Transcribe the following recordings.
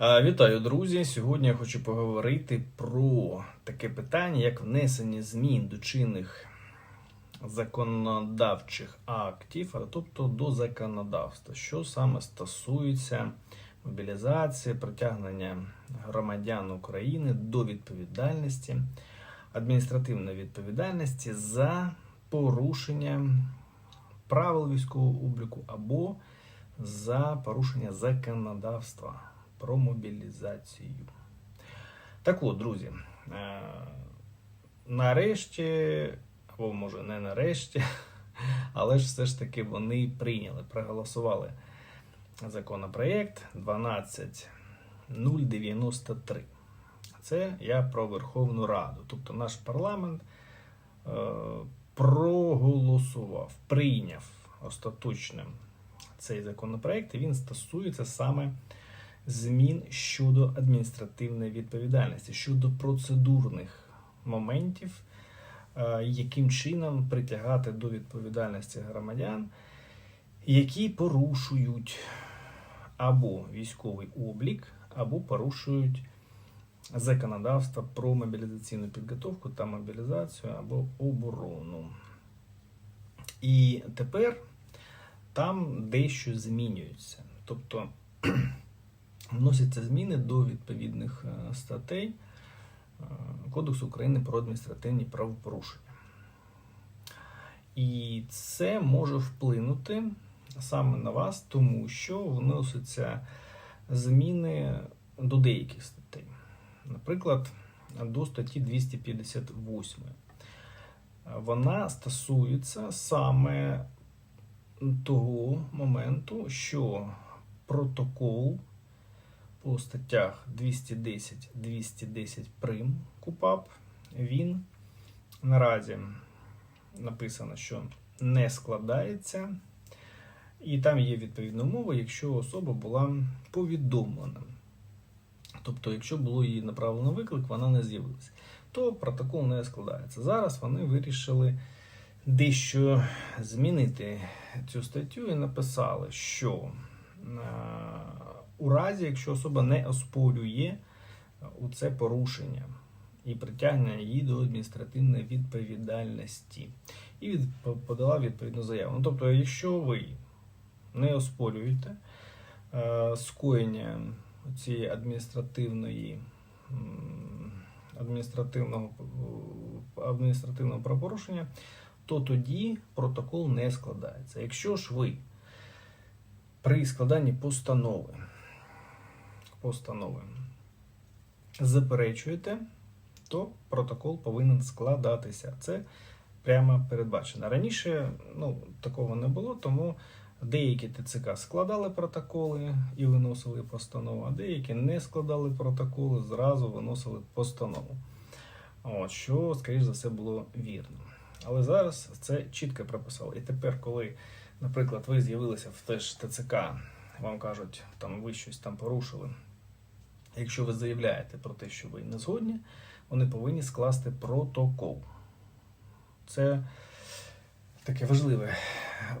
Е, Вітаю, друзі! Сьогодні я хочу поговорити про таке питання, як внесення змін до чинних законодавчих актів, а тобто до законодавства, що саме стосується мобілізації, притягнення громадян України до відповідальності, адміністративної відповідальності за порушення правил військового обліку або за порушення законодавства про мобілізацію. Так от, друзі, е, нарешті, або може не нарешті, але ж все ж таки вони прийняли, проголосували законопроєкт 12093. Це я про Верховну Раду. Тобто наш парламент е, проголосував, прийняв остаточним цей законопроект, і він стосується саме змін щодо адміністративної відповідальності, щодо процедурних моментів, е, яким чином притягати до відповідальності громадян, які порушують або військовий облік, або порушують законодавство про мобілізаційну підготовку та мобілізацію або оборону. І тепер там дещо змінюється. Тобто вносяться зміни до відповідних е, статей е, Кодексу України про адміністративні правопорушення. І це може вплинути саме на вас, тому що вносяться зміни до деяких статей. Наприклад, до статті 258. Вона стосується саме того моменту, що протокол по статтях 210, 210 прим КУПАП, він наразі написано, що не складається, і там є відповідна умова, якщо особа була повідомлена. Тобто, якщо було їй направлено виклик, вона не з'явилася, то протокол не складається. Зараз вони вирішили дещо змінити цю статтю і написали, що е, у разі, якщо особа не оспорює у це порушення і притягнення її до адміністративної відповідальності, і від, подала відповідну заяву. Ну, тобто, якщо ви не оспорюєте е, скоєння цієї адміністративної адміністративного, адміністративного правопорушення, то тоді протокол не складається. Якщо ж ви при складанні постанови, постанови заперечуєте, то протокол повинен складатися. Це прямо передбачено. Раніше ну, такого не було, тому деякі ТЦК складали протоколи і виносили постанову, а деякі не складали протоколи, зразу виносили постанову. От, Що, скоріш за все, було вірно. Але зараз це чітко прописали. І тепер, коли, наприклад, ви з'явилися в теж ТЦК, вам кажуть, там ви щось там порушили. Якщо ви заявляєте про те, що ви не згодні, вони повинні скласти протокол. Це таке важливе,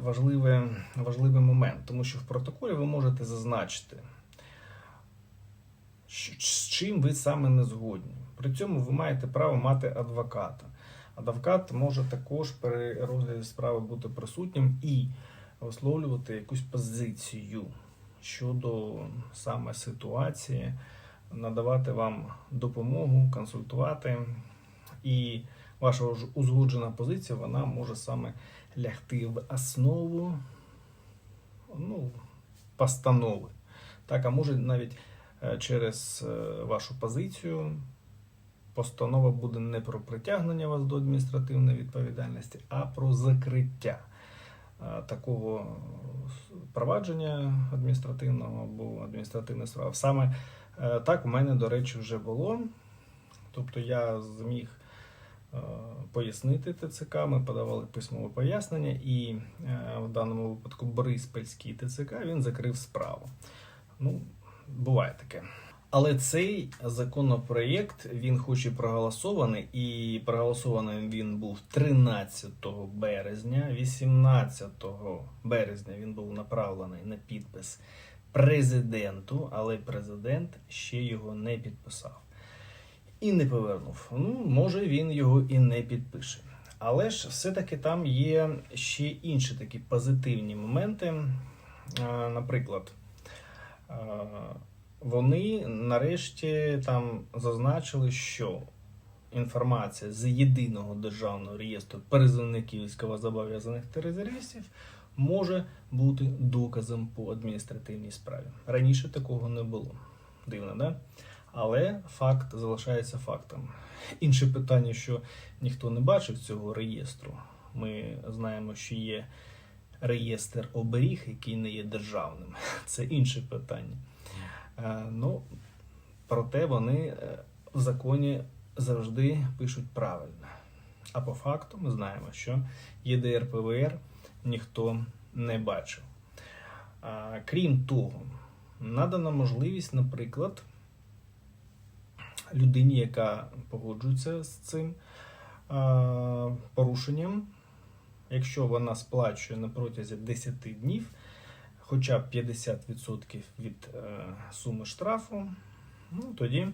важливе, важливий момент, тому що в протоколі ви можете зазначити, з чим ви саме не згодні. При цьому ви маєте право мати адвоката. Адвокат може також при розгляді справи бути присутнім і висловлювати якусь позицію щодо саме ситуації, надавати вам допомогу, консультувати. І ваша узгоджена позиція вона може саме лягти в основу ну, постанови. Так, а може навіть е, через е, вашу позицію постанова буде не про притягнення вас до адміністративної відповідальності, а про закриття е, такого провадження адміністративного або адміністративної справи. Саме так у мене, до речі, вже було. Тобто я зміг е, пояснити ТЦК, ми подавали письмове пояснення, і в даному випадку Бориспільський ТЦК він закрив справу. Ну, буває таке. Але цей законопроєкт, він хоч і проголосований, і проголосований він був 13 березня, 18 березня він був направлений на підпис президенту, але президент ще його не підписав і не повернув. Ну, може, він його і не підпише. Але ж все-таки там є ще інші такі позитивні моменти. Е, Наприклад, е, вони нарешті там зазначили, що інформація з єдиного державного реєстру призовників військовозобов'язаних та резервістів може бути доказом по адміністративній справі. Раніше такого не було. Дивно, да? Але факт залишається фактом. Інше питання, що ніхто не бачив цього реєстру. Ми знаємо, що є реєстр оберіг, який не є державним. Це інше питання. Е, Ну, проте вони е, в законі завжди пишуть правильно. А по факту ми знаємо, що ЄДР ПВР ніхто не бачив. Крім того, надана можливість, наприклад, людині, яка погоджується з цим порушенням, якщо вона сплачує на протязі 10 днів хоча б 50% від е, суми штрафу, ну, тоді,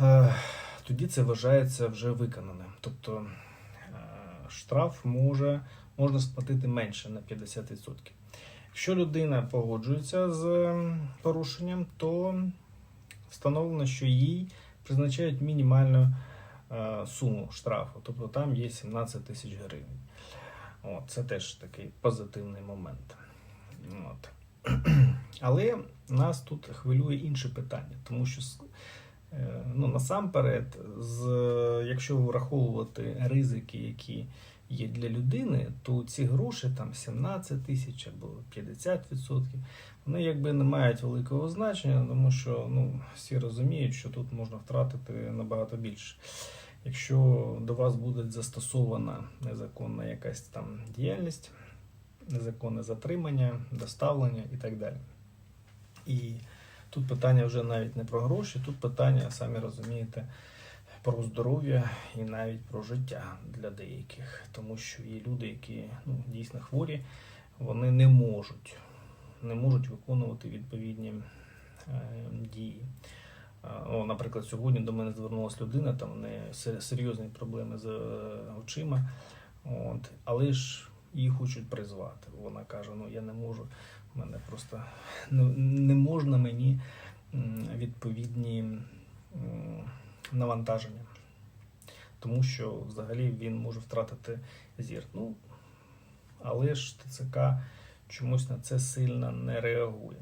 е, тоді це вважається вже виконаним. Тобто е, штраф може, можна сплатити менше на 50%. Якщо людина погоджується з е, порушенням, то встановлено, що їй призначають мінімальну е, суму штрафу, тобто там є 17 тисяч гривень. От, це теж такий позитивний момент. От. Але нас тут хвилює інше питання, тому що е, ну, насамперед, з, якщо враховувати ризики, які є для людини, то ці гроші там 17 тисяч або 50%, вони якби не мають великого значення, тому що ну, всі розуміють, що тут можна втратити набагато більше. Якщо до вас буде застосована незаконна якась там діяльність, незаконне затримання, доставлення і так далі. І тут питання вже навіть не про гроші, тут питання, самі розумієте, про здоров'я і навіть про життя для деяких, тому що є люди, які ну, дійсно хворі, вони не можуть, не можуть виконувати відповідні е, дії. О, наприклад, сьогодні до мене звернулася людина, там в серйозні проблеми з е, очима, от, але ж її хочуть призвати. Вона каже: ну я не можу, мене просто не, не можна мені відповідні навантаження, тому що взагалі він може втратити зір. Ну, але ж ТЦК чомусь на це сильно не реагує.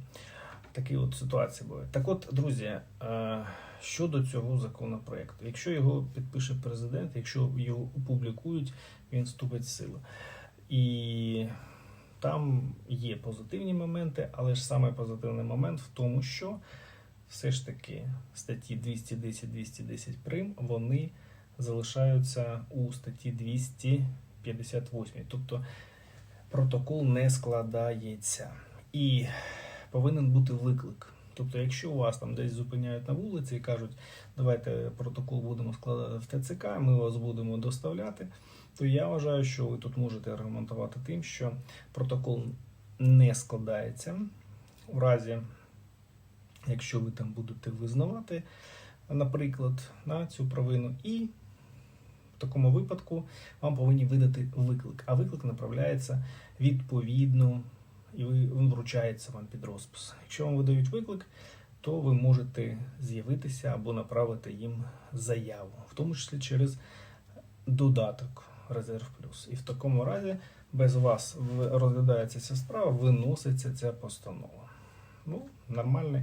Такі от ситуації бувають. Так от, друзі, е, щодо цього законопроекту, якщо його підпише президент, якщо його опублікують, він вступить в силу. І там є позитивні моменти, але ж саме позитивний момент в тому, що все ж таки статті 210-210 прим вони залишаються у статті 258. Тобто протокол не складається. І повинен бути виклик. Тобто, якщо вас там десь зупиняють на вулиці і кажуть, давайте протокол будемо складати в ТЦК, ми вас будемо доставляти, то я вважаю, що ви тут можете аргументувати тим, що протокол не складається у разі, якщо ви там будете визнавати, наприклад, на цю провину, і в такому випадку вам повинні видати виклик. А виклик направляється відповідно і він вручається вам під розпис. Якщо вам видають виклик, то ви можете з'явитися або направити їм заяву, в тому числі через додаток Резерв Плюс. І в такому разі без вас розглядається ця справа, виноситься ця постанова. Ну, нормальний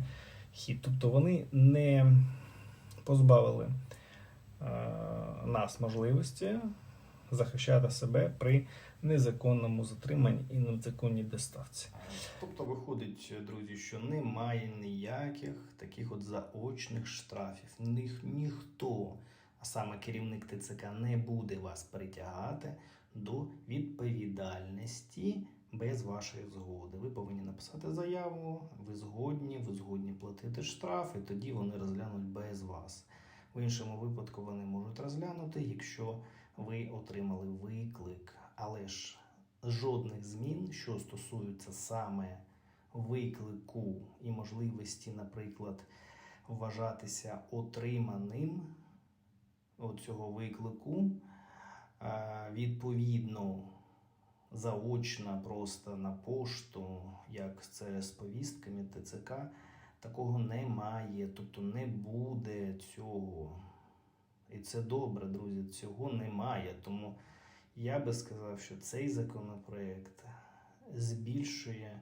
хід. Тобто вони не позбавили е, нас можливості захищати себе при незаконному затриманні і незаконній доставці. Тобто виходить, друзі, що немає ніяких таких от заочних штрафів. Них ніхто, а саме керівник ТЦК, не буде вас притягати до відповідальності без вашої згоди. Ви повинні написати заяву, ви згодні, ви згодні платити штраф, і тоді вони розглянуть без вас. В іншому випадку вони можуть розглянути, якщо ви отримали виклик, але ж жодних змін, що стосуються саме виклику і можливості, наприклад, вважатися отриманим цього виклику, е, відповідно заочно просто на пошту, як це з повістками ТЦК, такого немає. Тобто не буде цього. І це добре, друзі, цього немає. Тому я би сказав, що цей законопроект збільшує,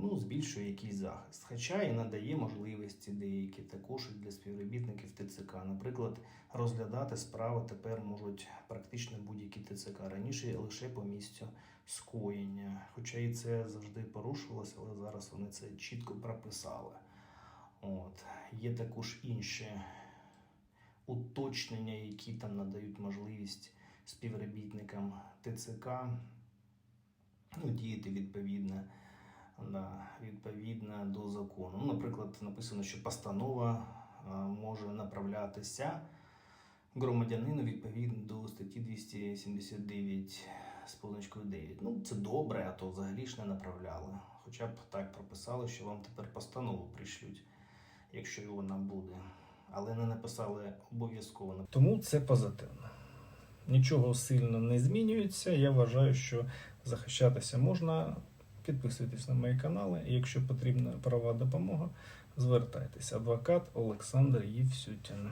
ну, збільшує якийсь захист. Хоча і надає можливості деякі також для співробітників ТЦК. Наприклад, розглядати справи тепер можуть практично будь-які ТЦК. Раніше лише по місцю скоєння. Хоча і це завжди порушувалося, але зараз вони це чітко прописали. От. Є також інші уточнення, які там надають можливість співробітникам ТЦК ну, діяти відповідно, да, відповідно до закону. Ну, наприклад, написано, що постанова може направлятися громадянину відповідно до статті 279 з позначкою 9. Ну, це добре, а то взагалі ж не направляли. Хоча б так прописали, що вам тепер постанову прийшлють, якщо вона буде. Але не написали обов'язково Тому це позитивно. Нічого сильно не змінюється. Я вважаю, що захищатися можна. Підписуйтесь на мої канали. Якщо потрібна правова допомога, звертайтеся. Адвокат Олександр Євсютін.